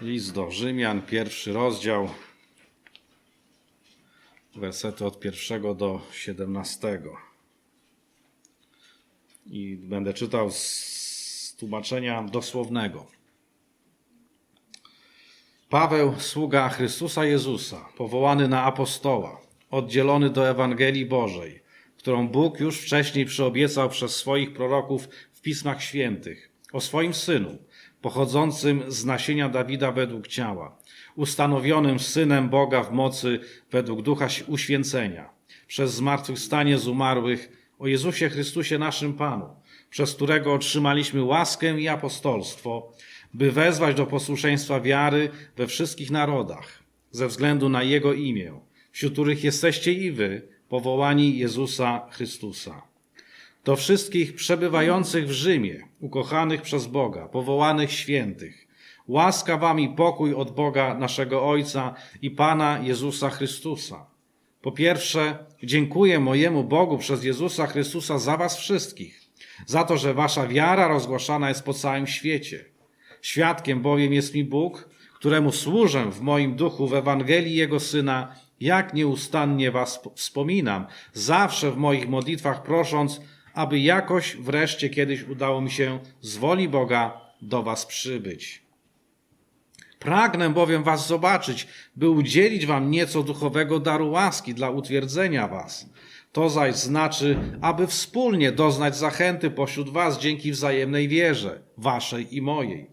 List do Rzymian, pierwszy rozdział, wersety od pierwszego do siedemnastego. I będę czytał z tłumaczenia dosłownego. Paweł, sługa Chrystusa Jezusa, powołany na apostoła, oddzielony do Ewangelii Bożej, którą Bóg już wcześniej przyobiecał przez swoich proroków w Pismach Świętych, o swoim Synu, pochodzącym z nasienia Dawida według ciała, ustanowionym Synem Boga w mocy według Ducha uświęcenia, przez zmartwychwstanie z umarłych, o Jezusie Chrystusie naszym Panu, przez którego otrzymaliśmy łaskę i apostolstwo, by wezwać do posłuszeństwa wiary we wszystkich narodach, ze względu na Jego imię, wśród których jesteście i wy, powołani Jezusa Chrystusa. Do wszystkich przebywających w Rzymie, ukochanych przez Boga, powołanych świętych, łaska wam i pokój od Boga naszego Ojca i Pana Jezusa Chrystusa. Po pierwsze, dziękuję mojemu Bogu przez Jezusa Chrystusa za was wszystkich, za to, że wasza wiara rozgłaszana jest po całym świecie. Świadkiem bowiem jest mi Bóg, któremu służę w moim duchu w Ewangelii Jego Syna, jak nieustannie was wspominam, zawsze w moich modlitwach prosząc, aby jakoś wreszcie kiedyś udało mi się z woli Boga do was przybyć. Pragnę bowiem was zobaczyć, by udzielić wam nieco duchowego daru łaski dla utwierdzenia was. To zaś znaczy, aby wspólnie doznać zachęty pośród was dzięki wzajemnej wierze, waszej i mojej.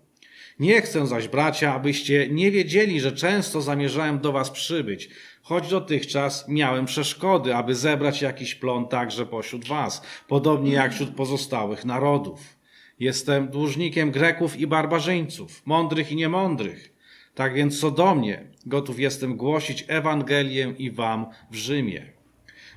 Nie chcę zaś, bracia, abyście nie wiedzieli, że często zamierzałem do was przybyć, choć dotychczas miałem przeszkody, aby zebrać jakiś plon także pośród was, podobnie jak wśród pozostałych narodów. Jestem dłużnikiem Greków i barbarzyńców, mądrych i niemądrych. Tak więc co do mnie, gotów jestem głosić Ewangelię i wam w Rzymie.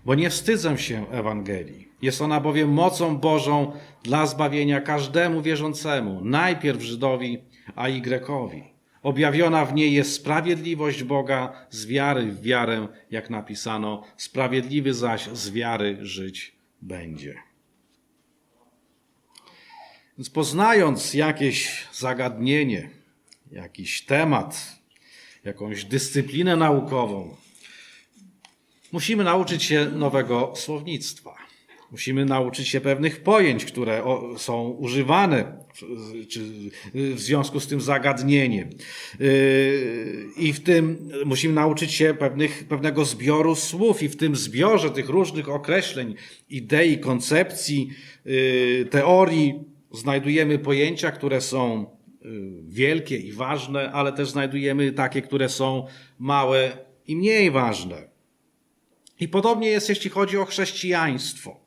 Bo nie wstydzę się Ewangelii. Jest ona bowiem mocą Bożą dla zbawienia każdemu wierzącemu, najpierw Żydowi, a i Grekowi. Objawiona w niej jest sprawiedliwość Boga z wiary w wiarę, jak napisano, sprawiedliwy zaś z wiary żyć będzie. Więc poznając jakieś zagadnienie, jakiś temat, jakąś dyscyplinę naukową, musimy nauczyć się nowego słownictwa. Musimy nauczyć się pewnych pojęć, które są używane w związku z tym zagadnieniem. I w tym musimy nauczyć się pewnych, pewnego zbioru słów, i w tym zbiorze tych różnych określeń, idei, koncepcji, teorii znajdujemy pojęcia, które są wielkie i ważne, ale też znajdujemy takie, które są małe i mniej ważne. I podobnie jest, jeśli chodzi o chrześcijaństwo.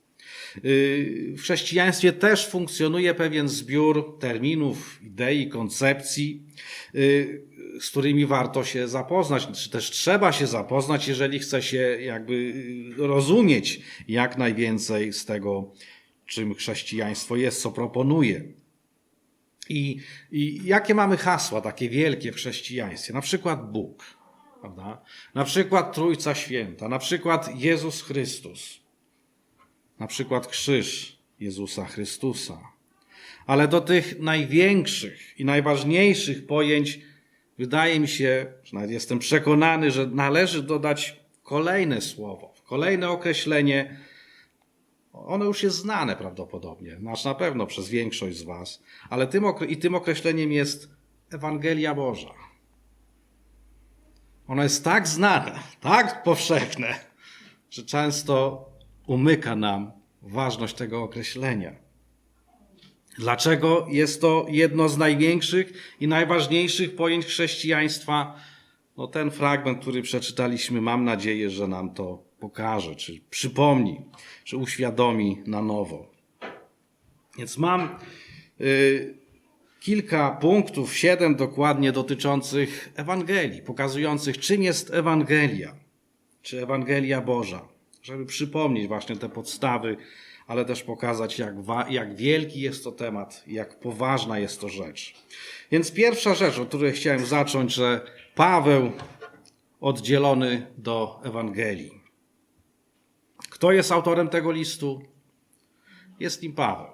W chrześcijaństwie też funkcjonuje pewien zbiór terminów, idei, koncepcji, z którymi warto się zapoznać, czy też trzeba się zapoznać, jeżeli chce się jakby rozumieć jak najwięcej z tego, czym chrześcijaństwo jest, co proponuje. I, I jakie mamy hasła takie wielkie w chrześcijaństwie? Na przykład Bóg, prawda? Na przykład Trójca Święta, na przykład Jezus Chrystus na przykład krzyż Jezusa Chrystusa. Ale do tych największych i najważniejszych pojęć wydaje mi się, że jestem przekonany, że należy dodać kolejne słowo, kolejne określenie. Ono już jest znane prawdopodobnie, znaczy na pewno przez większość z Was, ale tym, i tym określeniem jest Ewangelia Boża. Ono jest tak znane, tak powszechne, że często umyka nam ważność tego określenia. Dlaczego jest to jedno z największych i najważniejszych pojęć chrześcijaństwa? No ten fragment, który przeczytaliśmy, mam nadzieję, że nam to pokaże, czy przypomni, czy uświadomi na nowo. Więc mam y, kilka punktów, siedem dokładnie, dotyczących Ewangelii, pokazujących, czym jest Ewangelia, czy Ewangelia Boża żeby przypomnieć właśnie te podstawy, ale też pokazać, jak, jak wielki jest to temat, jak poważna jest to rzecz. Więc pierwsza rzecz, od której chciałem zacząć, że Paweł oddzielony do Ewangelii. Kto jest autorem tego listu? Jest nim Paweł.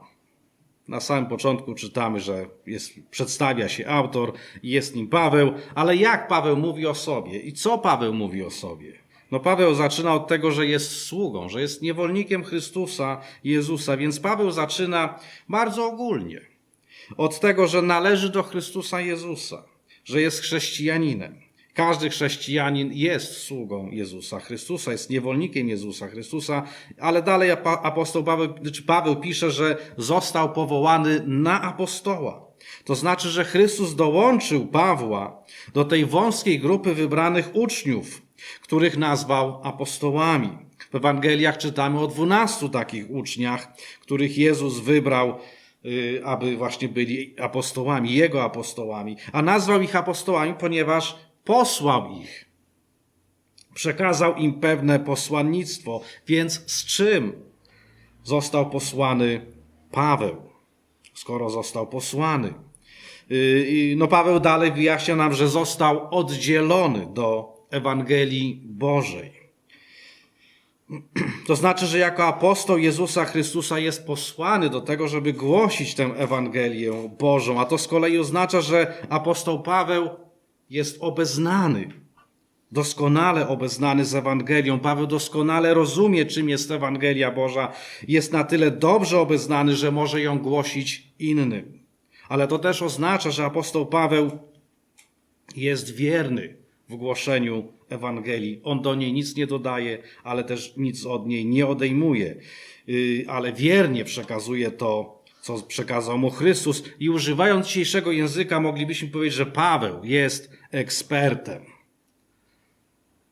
Na samym początku czytamy, że jest, przedstawia się autor i jest nim Paweł, ale jak Paweł mówi o sobie i co Paweł mówi o sobie? No Paweł zaczyna od tego, że jest sługą, że jest niewolnikiem Chrystusa, Jezusa, więc Paweł zaczyna bardzo ogólnie. Od tego, że należy do Chrystusa Jezusa, że jest chrześcijaninem. Każdy chrześcijanin jest sługą Jezusa Chrystusa, jest niewolnikiem Jezusa Chrystusa, ale dalej apostoł Paweł, czy Paweł pisze, że został powołany na apostoła. To znaczy, że Chrystus dołączył Pawła do tej wąskiej grupy wybranych uczniów, których nazwał apostołami. W Ewangeliach czytamy o dwunastu takich uczniach, których Jezus wybrał, y, aby właśnie byli apostołami, Jego apostołami. A nazwał ich apostołami, ponieważ posłał ich. Przekazał im pewne posłannictwo. Więc z czym został posłany Paweł? Skoro został posłany. Y, no Paweł dalej wyjaśnia nam, że został oddzielony do Ewangelii Bożej. To znaczy, że jako apostoł Jezusa Chrystusa jest posłany do tego, żeby głosić tę Ewangelię Bożą, a to z kolei oznacza, że apostoł Paweł jest obeznany, doskonale obeznany z Ewangelią. Paweł doskonale rozumie, czym jest Ewangelia Boża. Jest na tyle dobrze obeznany, że może ją głosić innym. Ale to też oznacza, że apostoł Paweł jest wierny w głoszeniu Ewangelii. On do niej nic nie dodaje, ale też nic od niej nie odejmuje, y, ale wiernie przekazuje to, co przekazał mu Chrystus. I używając dzisiejszego języka, moglibyśmy powiedzieć, że Paweł jest ekspertem,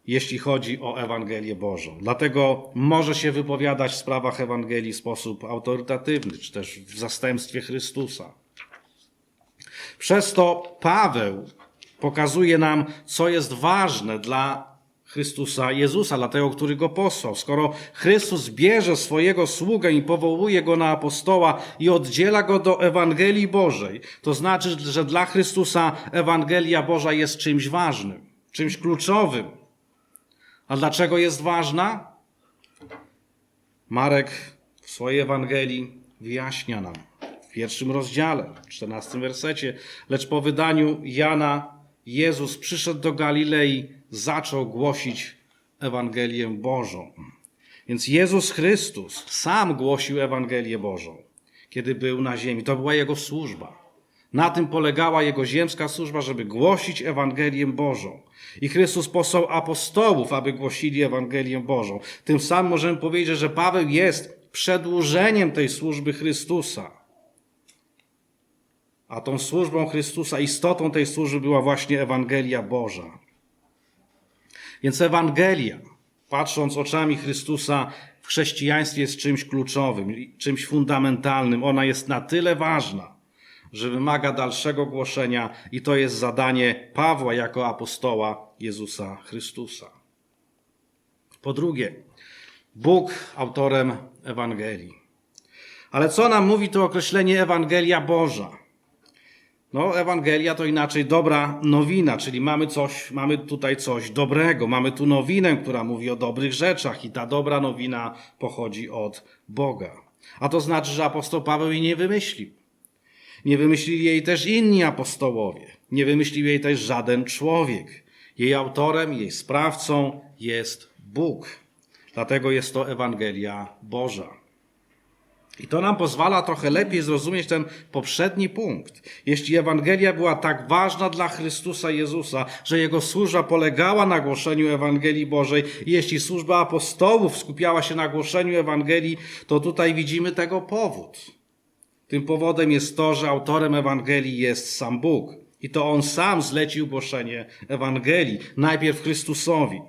jeśli chodzi o Ewangelię Bożą. Dlatego może się wypowiadać w sprawach Ewangelii w sposób autorytatywny, czy też w zastępstwie Chrystusa. Przez to Paweł pokazuje nam, co jest ważne dla Chrystusa Jezusa, dla tego, który go posłał. Skoro Chrystus bierze swojego sługę i powołuje go na apostoła i oddziela go do Ewangelii Bożej, to znaczy, że dla Chrystusa Ewangelia Boża jest czymś ważnym, czymś kluczowym. A dlaczego jest ważna? Marek w swojej Ewangelii wyjaśnia nam w pierwszym rozdziale, w czternastym wersecie, lecz po wydaniu Jana Jezus przyszedł do Galilei, zaczął głosić Ewangelię Bożą. Więc Jezus Chrystus sam głosił Ewangelię Bożą, kiedy był na ziemi. To była jego służba. Na tym polegała jego ziemska służba, żeby głosić Ewangelię Bożą. I Chrystus posłał apostołów, aby głosili Ewangelię Bożą. Tym samym możemy powiedzieć, że Paweł jest przedłużeniem tej służby Chrystusa. A tą służbą Chrystusa, istotą tej służby była właśnie Ewangelia Boża. Więc Ewangelia, patrząc oczami Chrystusa, w chrześcijaństwie jest czymś kluczowym, czymś fundamentalnym. Ona jest na tyle ważna, że wymaga dalszego głoszenia i to jest zadanie Pawła jako apostoła Jezusa Chrystusa. Po drugie, Bóg autorem Ewangelii. Ale co nam mówi to określenie Ewangelia Boża? No, Ewangelia to inaczej dobra nowina, czyli mamy coś, mamy tutaj coś dobrego, mamy tu nowinę, która mówi o dobrych rzeczach i ta dobra nowina pochodzi od Boga. A to znaczy, że apostoł Paweł jej nie wymyślił. Nie wymyślili jej też inni apostołowie. Nie wymyślił jej też żaden człowiek. Jej autorem, jej sprawcą jest Bóg. Dlatego jest to Ewangelia Boża. I to nam pozwala trochę lepiej zrozumieć ten poprzedni punkt. Jeśli Ewangelia była tak ważna dla Chrystusa Jezusa, że Jego służba polegała na głoszeniu Ewangelii Bożej, jeśli służba apostołów skupiała się na głoszeniu Ewangelii, to tutaj widzimy tego powód. Tym powodem jest to, że autorem Ewangelii jest sam Bóg. I to On sam zlecił głoszenie Ewangelii. Najpierw Chrystusowi,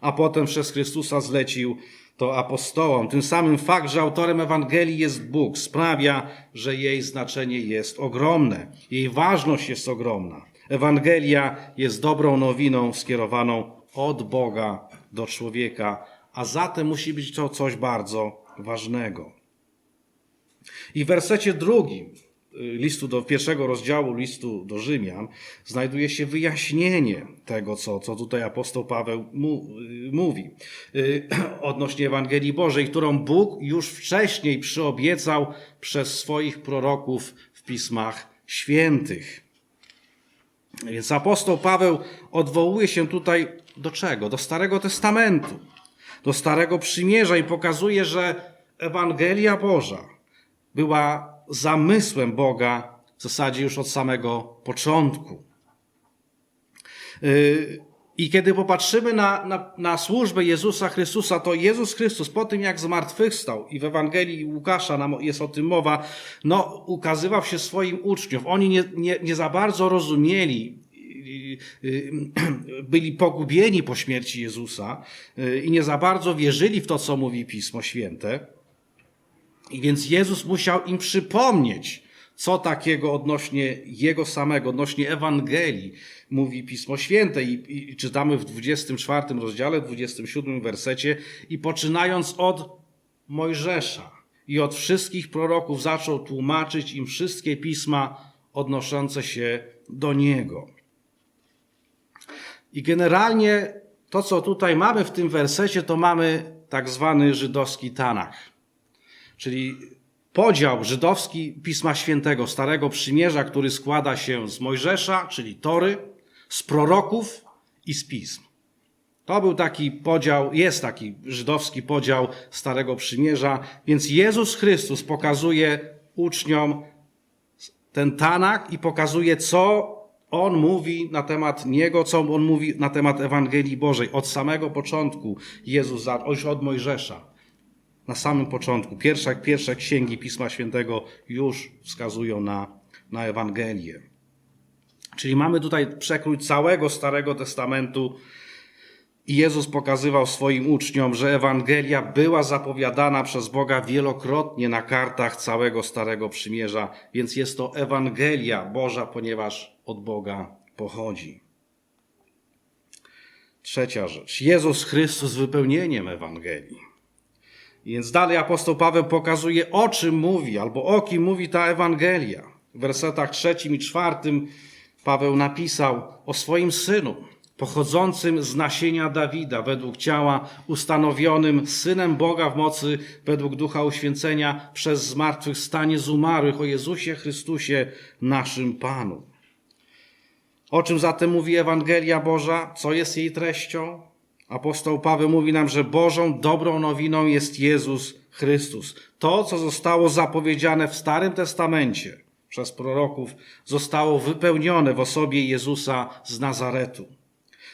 a potem przez Chrystusa zlecił to apostołom. Tym samym fakt, że autorem Ewangelii jest Bóg, sprawia, że jej znaczenie jest ogromne. Jej ważność jest ogromna. Ewangelia jest dobrą nowiną skierowaną od Boga do człowieka, a zatem musi być to coś bardzo ważnego. I w wersecie drugim listu do pierwszego rozdziału listu do Rzymian znajduje się wyjaśnienie tego, co, co tutaj apostoł Paweł mu, y, mówi y, odnośnie Ewangelii Bożej, którą Bóg już wcześniej przyobiecał przez swoich proroków w pismach świętych. Więc apostoł Paweł odwołuje się tutaj do czego? Do Starego Testamentu, do Starego Przymierza i pokazuje, że Ewangelia Boża była zamysłem Boga w zasadzie już od samego początku. Yy, I kiedy popatrzymy na, na, na służbę Jezusa Chrystusa, to Jezus Chrystus po tym, jak zmartwychwstał, i w Ewangelii Łukasza nam jest o tym mowa, no, ukazywał się swoim uczniom. Oni nie, nie, nie za bardzo rozumieli, byli pogubieni po śmierci Jezusa i nie za bardzo wierzyli w to, co mówi Pismo Święte. I więc Jezus musiał im przypomnieć, co takiego odnośnie Jego samego, odnośnie Ewangelii mówi Pismo Święte. I, i czytamy w 24 rozdziale, 27 wersecie i poczynając od Mojżesza i od wszystkich proroków zaczął tłumaczyć im wszystkie pisma odnoszące się do Niego. I generalnie to, co tutaj mamy w tym wersecie, to mamy tak zwany żydowski Tanach czyli podział żydowski Pisma Świętego, Starego Przymierza, który składa się z Mojżesza, czyli Tory, z proroków i z pism. To był taki podział, jest taki żydowski podział Starego Przymierza, więc Jezus Chrystus pokazuje uczniom ten Tanak i pokazuje, co on mówi na temat Niego, co On mówi na temat Ewangelii Bożej. Od samego początku Jezus, już od Mojżesza na samym początku. Pierwsze, pierwsze księgi Pisma Świętego już wskazują na, na Ewangelię. Czyli mamy tutaj przekrój całego Starego Testamentu i Jezus pokazywał swoim uczniom, że Ewangelia była zapowiadana przez Boga wielokrotnie na kartach całego Starego Przymierza, więc jest to Ewangelia Boża, ponieważ od Boga pochodzi. Trzecia rzecz. Jezus Chrystus wypełnieniem Ewangelii. Więc dalej apostoł Paweł pokazuje, o czym mówi, albo o kim mówi ta Ewangelia. W wersetach trzecim i czwartym Paweł napisał o swoim synu, pochodzącym z nasienia Dawida, według ciała, ustanowionym synem Boga w mocy, według ducha uświęcenia, przez zmartwychwstanie z umarłych, o Jezusie Chrystusie, naszym Panu. O czym zatem mówi Ewangelia Boża? Co jest jej treścią? Apostoł Paweł mówi nam, że Bożą dobrą nowiną jest Jezus Chrystus. To, co zostało zapowiedziane w Starym Testamencie przez proroków, zostało wypełnione w osobie Jezusa z Nazaretu.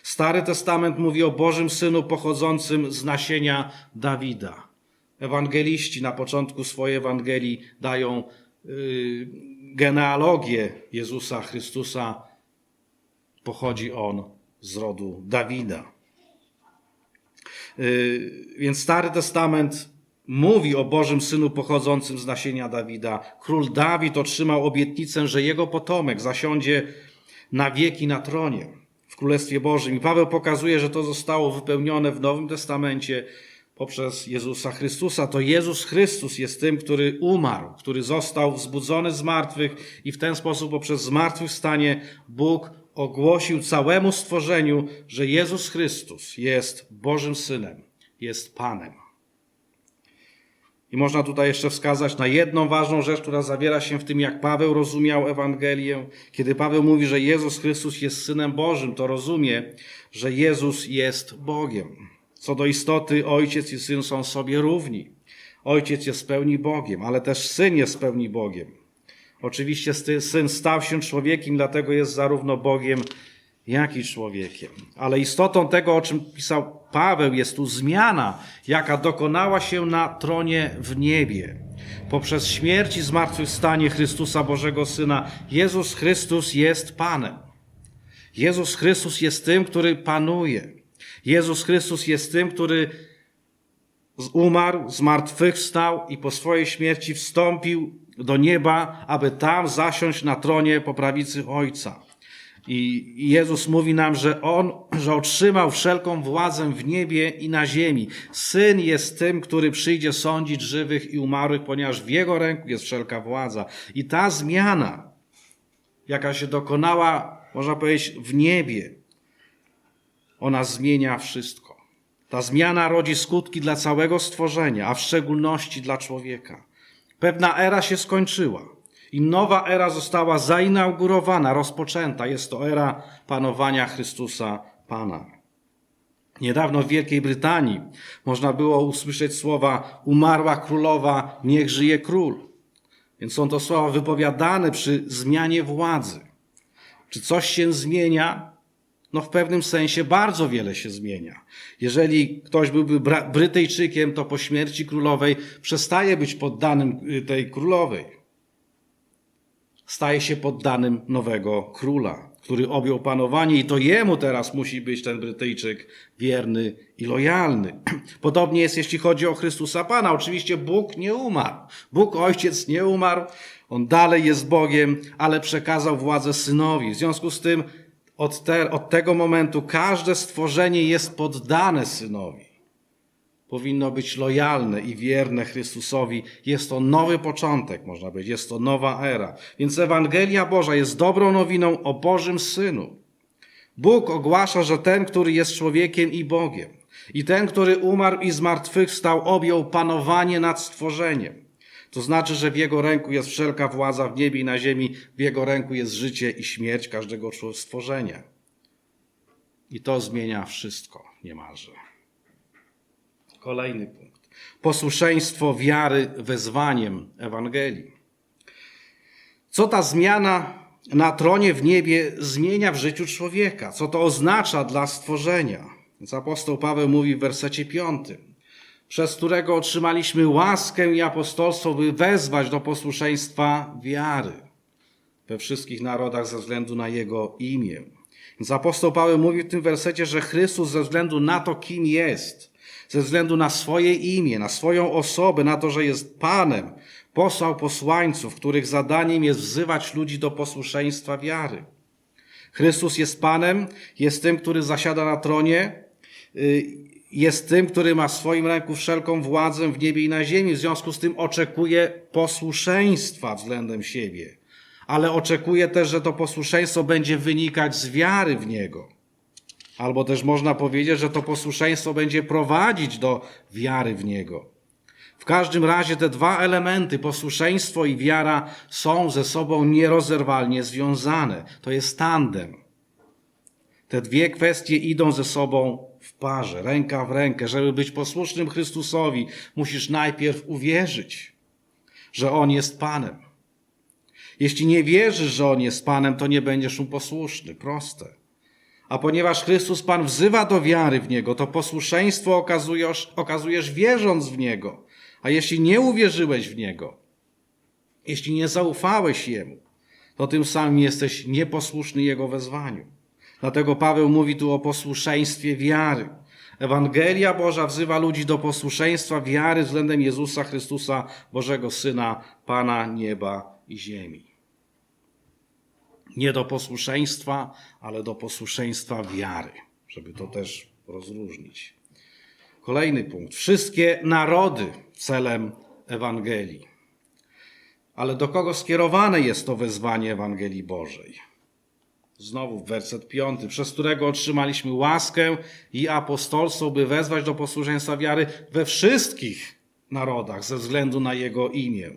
Stary Testament mówi o Bożym Synu pochodzącym z nasienia Dawida. Ewangeliści na początku swojej Ewangelii dają yy, genealogię Jezusa Chrystusa. Pochodzi on z rodu Dawida. Y, więc Stary Testament mówi o Bożym Synu pochodzącym z nasienia Dawida. Król Dawid otrzymał obietnicę, że jego potomek zasiądzie na wieki na tronie w Królestwie Bożym. I Paweł pokazuje, że to zostało wypełnione w Nowym Testamencie poprzez Jezusa Chrystusa. To Jezus Chrystus jest tym, który umarł, który został wzbudzony z martwych i w ten sposób poprzez zmartwychwstanie Bóg ogłosił całemu stworzeniu, że Jezus Chrystus jest Bożym Synem, jest Panem. I można tutaj jeszcze wskazać na jedną ważną rzecz, która zawiera się w tym, jak Paweł rozumiał Ewangelię. Kiedy Paweł mówi, że Jezus Chrystus jest Synem Bożym, to rozumie, że Jezus jest Bogiem. Co do istoty, Ojciec i Syn są sobie równi. Ojciec jest w pełni Bogiem, ale też Syn jest w pełni Bogiem. Oczywiście syn stał się człowiekiem, dlatego jest zarówno Bogiem, jak i człowiekiem. Ale istotą tego, o czym pisał Paweł, jest tu zmiana, jaka dokonała się na tronie w niebie. Poprzez śmierć i zmartwychwstanie Chrystusa Bożego Syna, Jezus Chrystus jest Panem. Jezus Chrystus jest tym, który panuje. Jezus Chrystus jest tym, który umarł, zmartwychwstał i po swojej śmierci wstąpił do nieba, aby tam zasiąść na tronie po prawicy Ojca. I Jezus mówi nam, że On, że otrzymał wszelką władzę w niebie i na ziemi. Syn jest tym, który przyjdzie sądzić żywych i umarłych, ponieważ w Jego ręku jest wszelka władza. I ta zmiana, jaka się dokonała, można powiedzieć, w niebie, ona zmienia wszystko. Ta zmiana rodzi skutki dla całego stworzenia, a w szczególności dla człowieka. Pewna era się skończyła i nowa era została zainaugurowana, rozpoczęta. Jest to era panowania Chrystusa Pana. Niedawno w Wielkiej Brytanii można było usłyszeć słowa umarła królowa, niech żyje król. Więc są to słowa wypowiadane przy zmianie władzy. Czy coś się zmienia? No w pewnym sensie bardzo wiele się zmienia. Jeżeli ktoś byłby Brytyjczykiem, to po śmierci królowej przestaje być poddanym y, tej królowej. Staje się poddanym nowego króla, który objął panowanie i to jemu teraz musi być ten Brytyjczyk wierny i lojalny. Podobnie jest, jeśli chodzi o Chrystusa Pana. Oczywiście Bóg nie umarł. Bóg Ojciec nie umarł. On dalej jest Bogiem, ale przekazał władzę synowi. W związku z tym od, te, od tego momentu każde stworzenie jest poddane synowi. Powinno być lojalne i wierne Chrystusowi. Jest to nowy początek, można powiedzieć, jest to nowa era. Więc Ewangelia Boża jest dobrą nowiną o Bożym Synu. Bóg ogłasza, że ten, który jest człowiekiem i Bogiem, i ten, który umarł i zmartwychwstał, objął panowanie nad stworzeniem. To znaczy, że w Jego ręku jest wszelka władza w niebie i na ziemi, w Jego ręku jest życie i śmierć każdego stworzenia. I to zmienia wszystko niemalże. Kolejny punkt. Posłuszeństwo wiary wezwaniem Ewangelii. Co ta zmiana na tronie w niebie zmienia w życiu człowieka? Co to oznacza dla stworzenia? Więc apostoł Paweł mówi w wersecie piątym przez którego otrzymaliśmy łaskę i apostolstwo, by wezwać do posłuszeństwa wiary we wszystkich narodach ze względu na Jego imię. Więc apostoł Paweł mówi w tym wersecie, że Chrystus ze względu na to, kim jest, ze względu na swoje imię, na swoją osobę, na to, że jest Panem, posłał posłańców, których zadaniem jest wzywać ludzi do posłuszeństwa wiary. Chrystus jest Panem, jest tym, który zasiada na tronie y, jest tym, który ma w swoim ręku wszelką władzę w niebie i na ziemi. W związku z tym oczekuje posłuszeństwa względem siebie. Ale oczekuje też, że to posłuszeństwo będzie wynikać z wiary w Niego. Albo też można powiedzieć, że to posłuszeństwo będzie prowadzić do wiary w Niego. W każdym razie te dwa elementy, posłuszeństwo i wiara, są ze sobą nierozerwalnie związane. To jest tandem. Te dwie kwestie idą ze sobą w parze, ręka w rękę. Żeby być posłusznym Chrystusowi, musisz najpierw uwierzyć, że On jest Panem. Jeśli nie wierzysz, że On jest Panem, to nie będziesz mu posłuszny. Proste. A ponieważ Chrystus Pan wzywa do wiary w Niego, to posłuszeństwo okazujesz, okazujesz wierząc w Niego. A jeśli nie uwierzyłeś w Niego, jeśli nie zaufałeś Jemu, to tym samym jesteś nieposłuszny Jego wezwaniu. Dlatego Paweł mówi tu o posłuszeństwie wiary. Ewangelia Boża wzywa ludzi do posłuszeństwa wiary względem Jezusa Chrystusa, Bożego Syna, Pana nieba i ziemi. Nie do posłuszeństwa, ale do posłuszeństwa wiary, żeby to też rozróżnić. Kolejny punkt. Wszystkie narody celem Ewangelii. Ale do kogo skierowane jest to wezwanie Ewangelii Bożej? Znowu werset piąty, przez którego otrzymaliśmy łaskę i apostolstwo, by wezwać do posłuszeństwa wiary we wszystkich narodach ze względu na Jego imię.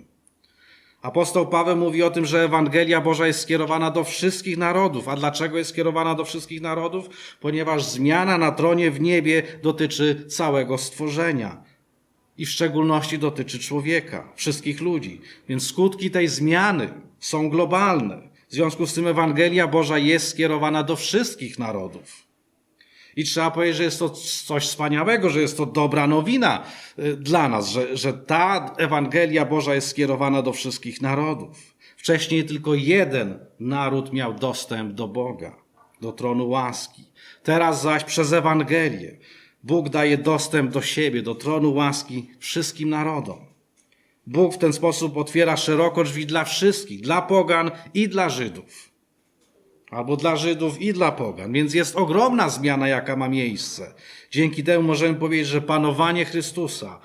Apostoł Paweł mówi o tym, że Ewangelia Boża jest skierowana do wszystkich narodów. A dlaczego jest skierowana do wszystkich narodów? Ponieważ zmiana na tronie w niebie dotyczy całego stworzenia. I w szczególności dotyczy człowieka, wszystkich ludzi. Więc skutki tej zmiany są globalne. W związku z tym Ewangelia Boża jest skierowana do wszystkich narodów. I trzeba powiedzieć, że jest to coś wspaniałego, że jest to dobra nowina y, dla nas, że, że ta Ewangelia Boża jest skierowana do wszystkich narodów. Wcześniej tylko jeden naród miał dostęp do Boga, do tronu łaski. Teraz zaś przez Ewangelię Bóg daje dostęp do siebie, do tronu łaski wszystkim narodom. Bóg w ten sposób otwiera szeroko drzwi dla wszystkich, dla pogan i dla Żydów. albo dla Żydów i dla Pogan. Więc jest ogromna zmiana, jaka ma miejsce. Dzięki temu możemy powiedzieć, że panowanie Chrystusa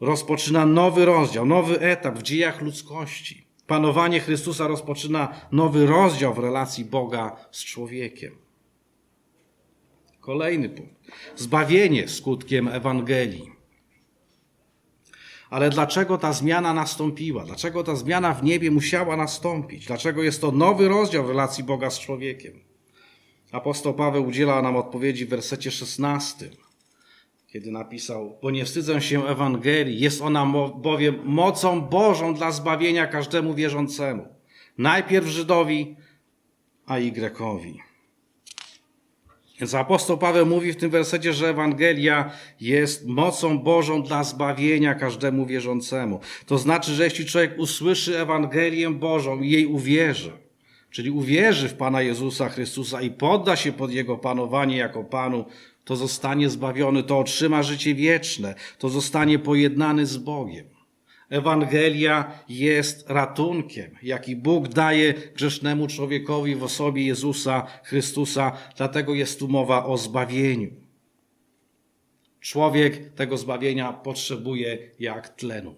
rozpoczyna nowy rozdział, nowy etap w dziejach ludzkości. Panowanie Chrystusa rozpoczyna nowy rozdział w relacji Boga z człowiekiem. Kolejny punkt. Zbawienie skutkiem Ewangelii. Ale dlaczego ta zmiana nastąpiła? Dlaczego ta zmiana w niebie musiała nastąpić? Dlaczego jest to nowy rozdział w relacji Boga z człowiekiem? Apostoł Paweł udziela nam odpowiedzi w wersecie 16, kiedy napisał: Bo nie wstydzę się Ewangelii, jest ona bowiem mocą Bożą dla zbawienia każdemu wierzącemu. Najpierw Żydowi, a Grekowi. Więc apostoł Paweł mówi w tym wersecie, że Ewangelia jest mocą Bożą dla zbawienia każdemu wierzącemu. To znaczy, że jeśli człowiek usłyszy Ewangelię Bożą i jej uwierzy, czyli uwierzy w Pana Jezusa Chrystusa i podda się pod Jego panowanie jako Panu, to zostanie zbawiony, to otrzyma życie wieczne, to zostanie pojednany z Bogiem. Ewangelia jest ratunkiem, jaki Bóg daje grzesznemu człowiekowi w osobie Jezusa Chrystusa, dlatego jest tu mowa o zbawieniu. Człowiek tego zbawienia potrzebuje jak tlenu.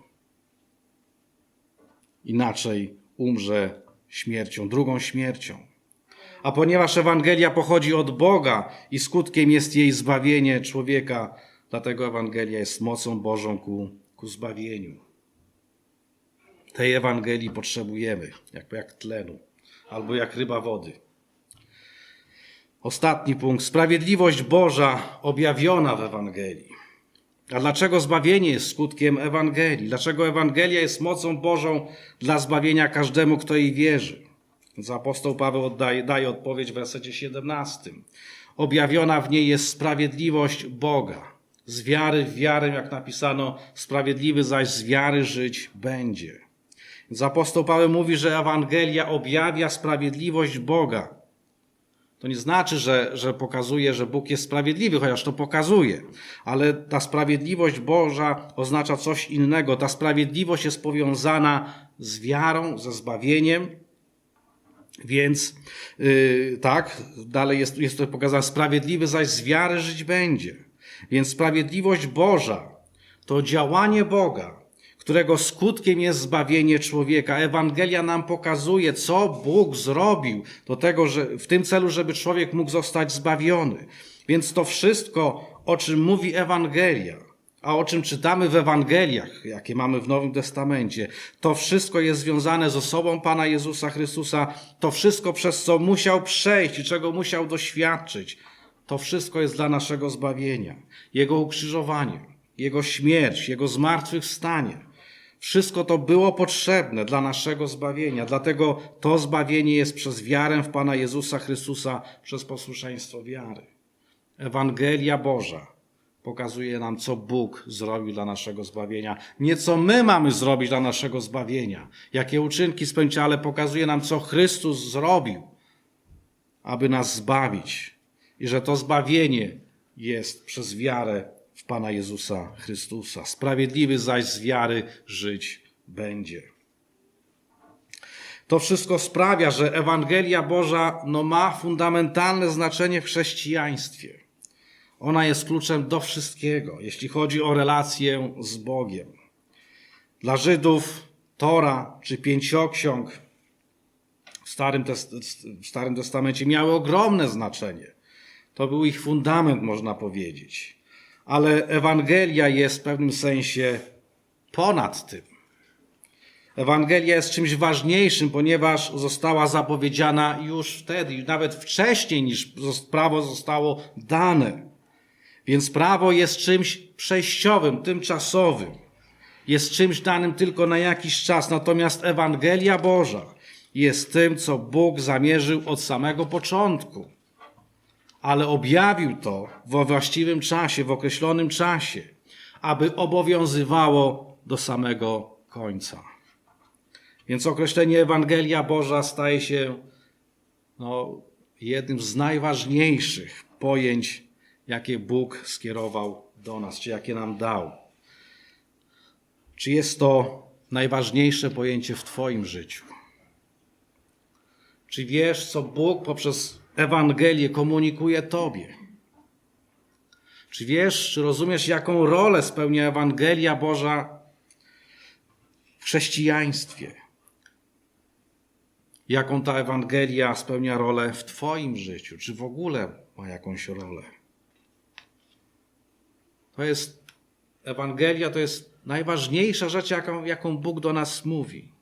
Inaczej umrze śmiercią, drugą śmiercią. A ponieważ Ewangelia pochodzi od Boga i skutkiem jest jej zbawienie człowieka, dlatego Ewangelia jest mocą Bożą ku, ku zbawieniu. Tej Ewangelii potrzebujemy, jak, jak tlenu, albo jak ryba wody. Ostatni punkt. Sprawiedliwość Boża objawiona w Ewangelii. A dlaczego zbawienie jest skutkiem Ewangelii? Dlaczego Ewangelia jest mocą Bożą dla zbawienia każdemu, kto jej wierzy? Więc apostoł Paweł oddaje, daje odpowiedź w wersecie 17. Objawiona w niej jest sprawiedliwość Boga. Z wiary w wiarę, jak napisano, sprawiedliwy zaś z wiary żyć będzie. Więc apostoł Paweł mówi, że Ewangelia objawia sprawiedliwość Boga. To nie znaczy, że, że pokazuje, że Bóg jest sprawiedliwy, chociaż to pokazuje, ale ta sprawiedliwość Boża oznacza coś innego. Ta sprawiedliwość jest powiązana z wiarą, ze zbawieniem. Więc yy, tak, dalej jest, jest to pokazane, sprawiedliwy zaś z wiary żyć będzie. Więc sprawiedliwość Boża to działanie Boga, którego skutkiem jest zbawienie człowieka. Ewangelia nam pokazuje, co Bóg zrobił do tego, że w tym celu, żeby człowiek mógł zostać zbawiony. Więc to wszystko, o czym mówi Ewangelia, a o czym czytamy w Ewangeliach, jakie mamy w Nowym Testamencie, to wszystko jest związane z osobą Pana Jezusa Chrystusa, to wszystko, przez co musiał przejść i czego musiał doświadczyć, to wszystko jest dla naszego zbawienia. Jego ukrzyżowanie, Jego śmierć, Jego zmartwychwstanie. Wszystko to było potrzebne dla naszego zbawienia, dlatego to zbawienie jest przez wiarę w Pana Jezusa Chrystusa, przez posłuszeństwo wiary. Ewangelia Boża pokazuje nam, co Bóg zrobił dla naszego zbawienia. Nie co my mamy zrobić dla naszego zbawienia, jakie uczynki spełnić, ale pokazuje nam, co Chrystus zrobił, aby nas zbawić. I że to zbawienie jest przez wiarę w Pana Jezusa Chrystusa. Sprawiedliwy zaś z wiary żyć będzie. To wszystko sprawia, że Ewangelia Boża no, ma fundamentalne znaczenie w chrześcijaństwie. Ona jest kluczem do wszystkiego, jeśli chodzi o relację z Bogiem. Dla Żydów Tora czy Pięcioksiąg w Starym, w Starym Testamencie miały ogromne znaczenie. To był ich fundament, można powiedzieć ale Ewangelia jest w pewnym sensie ponad tym. Ewangelia jest czymś ważniejszym, ponieważ została zapowiedziana już wtedy, nawet wcześniej niż prawo zostało dane. Więc prawo jest czymś przejściowym, tymczasowym. Jest czymś danym tylko na jakiś czas. Natomiast Ewangelia Boża jest tym, co Bóg zamierzył od samego początku ale objawił to we właściwym czasie, w określonym czasie, aby obowiązywało do samego końca. Więc określenie Ewangelia Boża staje się no, jednym z najważniejszych pojęć, jakie Bóg skierował do nas, czy jakie nam dał. Czy jest to najważniejsze pojęcie w Twoim życiu? Czy wiesz, co Bóg poprzez Ewangelię komunikuje Tobie? Czy wiesz, czy rozumiesz, jaką rolę spełnia Ewangelia Boża w chrześcijaństwie? Jaką ta Ewangelia spełnia rolę w Twoim życiu? Czy w ogóle ma jakąś rolę? To jest Ewangelia, to jest najważniejsza rzecz, jaką, jaką Bóg do nas mówi.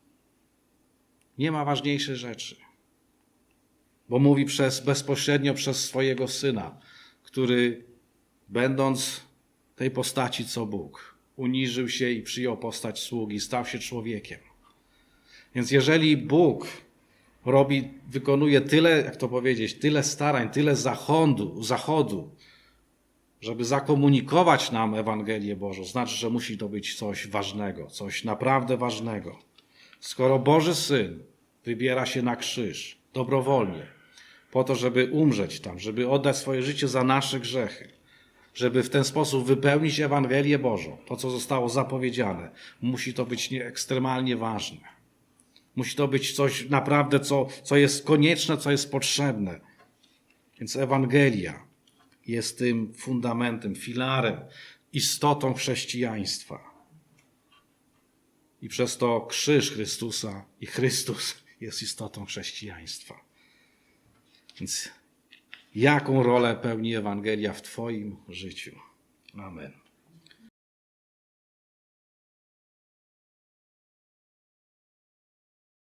Nie ma ważniejszej rzeczy. Bo mówi przez, bezpośrednio przez swojego syna, który będąc tej postaci co Bóg, uniżył się i przyjął postać sługi, stał się człowiekiem. Więc jeżeli Bóg robi, wykonuje tyle, jak to powiedzieć, tyle starań, tyle zachodu, zachodu, żeby zakomunikować nam Ewangelię Bożą, znaczy, że musi to być coś ważnego, coś naprawdę ważnego. Skoro Boży Syn wybiera się na krzyż dobrowolnie, po to, żeby umrzeć tam, żeby oddać swoje życie za nasze grzechy, żeby w ten sposób wypełnić Ewangelię Bożą, to co zostało zapowiedziane, musi to być nie ekstremalnie ważne. Musi to być coś naprawdę, co, co jest konieczne, co jest potrzebne. Więc Ewangelia jest tym fundamentem, filarem, istotą chrześcijaństwa. I przez to krzyż Chrystusa i Chrystus jest istotą chrześcijaństwa. Więc jaką rolę pełni Ewangelia w Twoim życiu? Amen.